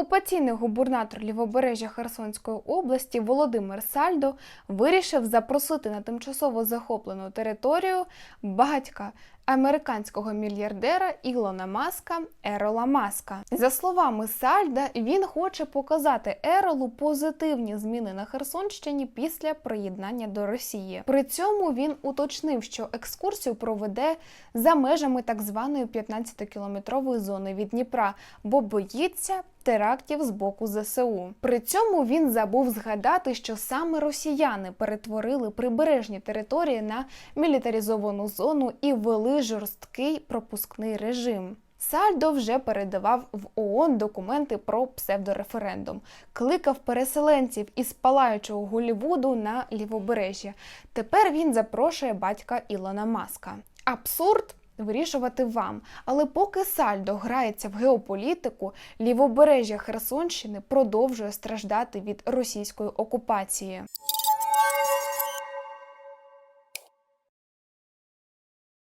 Окупаційний губернатор лівобережжя Херсонської області Володимир Сальдо вирішив запросити на тимчасово захоплену територію батька американського мільярдера Ілона Маска Ерола Маска. За словами Сальда, він хоче показати Еролу позитивні зміни на Херсонщині після приєднання до Росії. При цьому він уточнив, що екскурсію проведе за межами так званої 15-кілометрової зони від Дніпра, бо боїться терактів з боку ЗСУ. При цьому він забув згадати, що саме росіяни перетворили прибережні території на мілітаризовану зону і жорсткий пропускний режим. Сальдо вже передавав в ООН документи про псевдореферендум, кликав переселенців із палаючого Голлівуду на лівобережжя. Тепер він запрошує батька Ілона Маска. Абсурд вирішувати вам. Але поки Сальдо грається в геополітику, лівобережжя Херсонщини продовжує страждати від російської окупації.